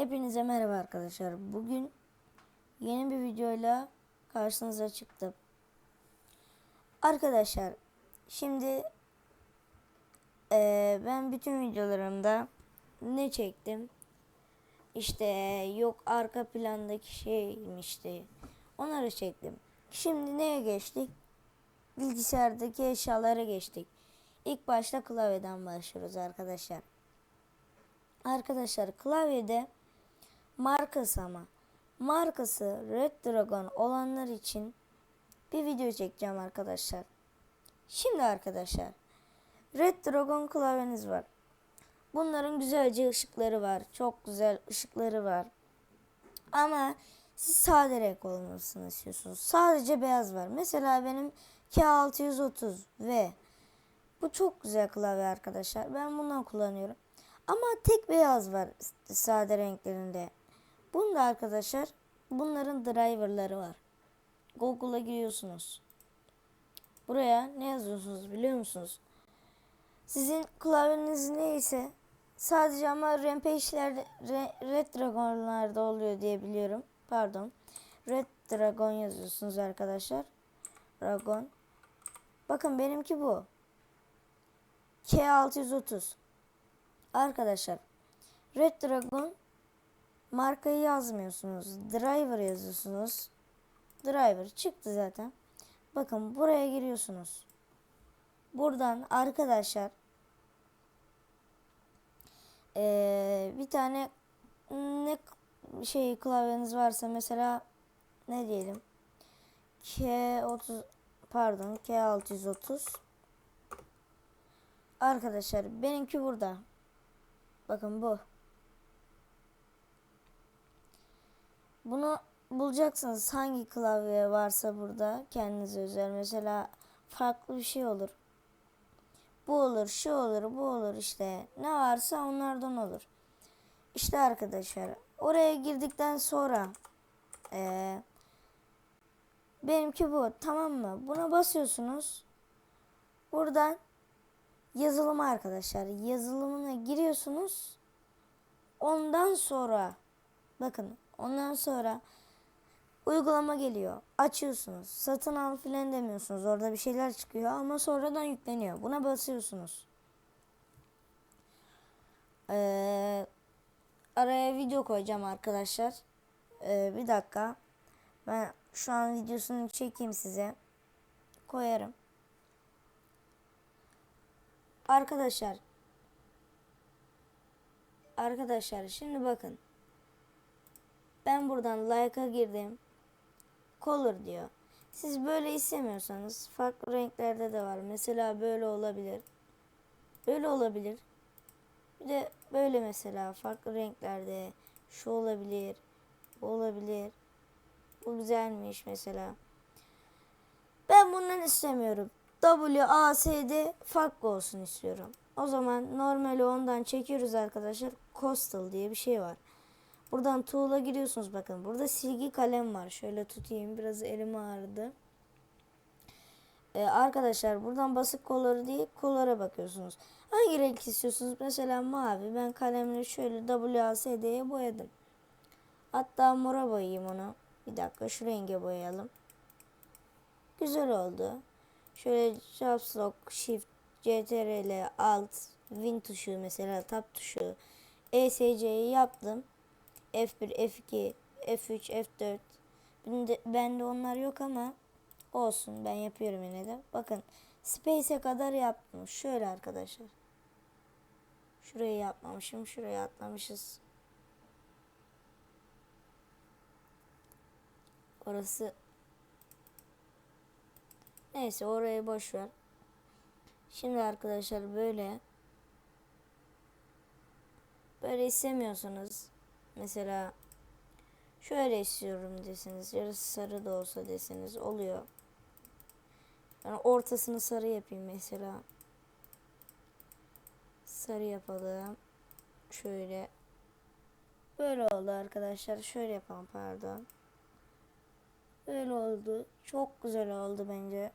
Hepinize merhaba arkadaşlar. Bugün yeni bir videoyla karşınıza çıktım. Arkadaşlar şimdi eee, ben bütün videolarımda ne çektim? İşte yok arka plandaki şeymişti. Onları çektim. Şimdi neye geçtik? Bilgisayardaki eşyalara geçtik. İlk başta klavyeden başlıyoruz arkadaşlar. Arkadaşlar klavyede markası ama markası Red Dragon olanlar için bir video çekeceğim arkadaşlar. Şimdi arkadaşlar Red Dragon klavyeniz var. Bunların güzelce ışıkları var. Çok güzel ışıkları var. Ama siz sade renk olmasını istiyorsunuz. Sadece beyaz var. Mesela benim K630 ve bu çok güzel klavye arkadaşlar. Ben bundan kullanıyorum. Ama tek beyaz var sade renklerinde. Bunda arkadaşlar bunların driverları var. Google'a giriyorsunuz. Buraya ne yazıyorsunuz biliyor musunuz? Sizin klavyeniz neyse sadece ama Rampage'lerde Re- Red Dragon'larda oluyor diye biliyorum. Pardon. Red Dragon yazıyorsunuz arkadaşlar. Dragon. Bakın benimki bu. K630. Arkadaşlar Red Dragon markayı yazmıyorsunuz. Driver yazıyorsunuz. Driver çıktı zaten. Bakın buraya giriyorsunuz. Buradan arkadaşlar eee, bir tane ne şey klavyeniz varsa mesela ne diyelim K30 pardon K630 Arkadaşlar benimki burada. Bakın bu. Bunu bulacaksınız hangi klavye varsa burada kendinize özel. Mesela farklı bir şey olur. Bu olur, şu olur, bu olur işte. Ne varsa onlardan olur. İşte arkadaşlar oraya girdikten sonra eee, benimki bu tamam mı? Buna basıyorsunuz. Buradan yazılımı arkadaşlar. Yazılımına giriyorsunuz. Ondan sonra bakın ondan sonra uygulama geliyor. Açıyorsunuz. Satın al filan demiyorsunuz. Orada bir şeyler çıkıyor ama sonradan yükleniyor. Buna basıyorsunuz. Ee, araya video koyacağım arkadaşlar. Ee, bir dakika. Ben şu an videosunu çekeyim size. Koyarım. Arkadaşlar. Arkadaşlar şimdi bakın. Ben buradan like'a girdim. Color diyor. Siz böyle istemiyorsanız farklı renklerde de var. Mesela böyle olabilir. Böyle olabilir. Bir de böyle mesela farklı renklerde şu olabilir. Bu olabilir. Bu güzelmiş mesela. Ben bundan istemiyorum. W, A, S, D farklı olsun istiyorum. O zaman normali ondan çekiyoruz arkadaşlar. Coastal diye bir şey var. Buradan tool'a giriyorsunuz bakın. Burada silgi kalem var. Şöyle tutayım. Biraz elim ağrıdı. Ee, arkadaşlar buradan basık kolları değil kollara bakıyorsunuz. Hangi renk istiyorsunuz? Mesela mavi. Ben kalemle şöyle WASD'ye boyadım. Hatta mora boyayayım onu. Bir dakika şu renge boyayalım. Güzel oldu. Şöyle Caps Lock, Shift, CTRL, Alt, Win tuşu mesela Tab tuşu, ESC'yi yaptım. F1, F2, F3, F4. Bende, bende onlar yok ama olsun ben yapıyorum yine de. Bakın Space'e kadar yaptım. Şöyle arkadaşlar. Şurayı yapmamışım. Şuraya atlamışız. Orası Neyse orayı boş ver. Şimdi arkadaşlar böyle böyle istemiyorsanız mesela şöyle istiyorum deseniz yarısı sarı da olsa deseniz oluyor. Yani ortasını sarı yapayım mesela. Sarı yapalım. Şöyle. Böyle oldu arkadaşlar. Şöyle yapalım pardon. Böyle oldu. Çok güzel oldu bence.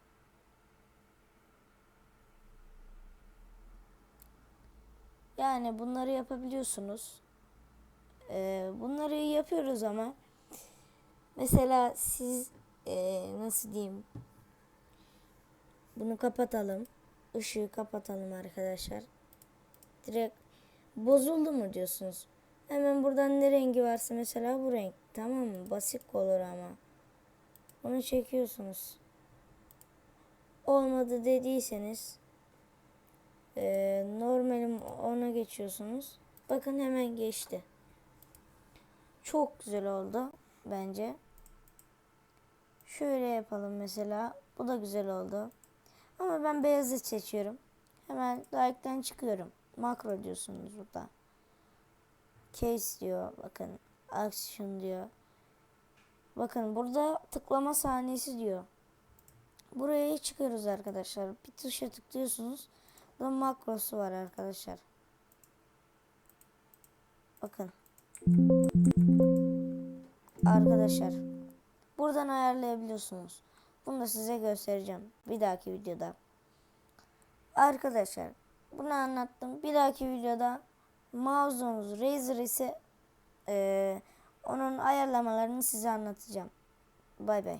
Yani bunları yapabiliyorsunuz. Ee, bunları yapıyoruz ama mesela siz ee, nasıl diyeyim bunu kapatalım. Işığı kapatalım arkadaşlar. Direkt bozuldu mu diyorsunuz. Hemen buradan ne rengi varsa mesela bu renk. Tamam mı? Basit olur ama. Onu çekiyorsunuz. Olmadı dediyseniz ee, normalim ona geçiyorsunuz. Bakın hemen geçti. Çok güzel oldu bence. Şöyle yapalım mesela. Bu da güzel oldu. Ama ben beyazı seçiyorum. Hemen like'den çıkıyorum. Makro diyorsunuz burada. Case diyor. Bakın. Action diyor. Bakın burada tıklama sahnesi diyor. Buraya çıkıyoruz arkadaşlar. Bir tuşa tıklıyorsunuz. Burada makrosu var arkadaşlar. Bakın. Arkadaşlar. Buradan ayarlayabiliyorsunuz. Bunu da size göstereceğim. Bir dahaki videoda. Arkadaşlar. Bunu anlattım. Bir dahaki videoda mouse'umuz Razer ise eee, onun ayarlamalarını size anlatacağım. Bay bay.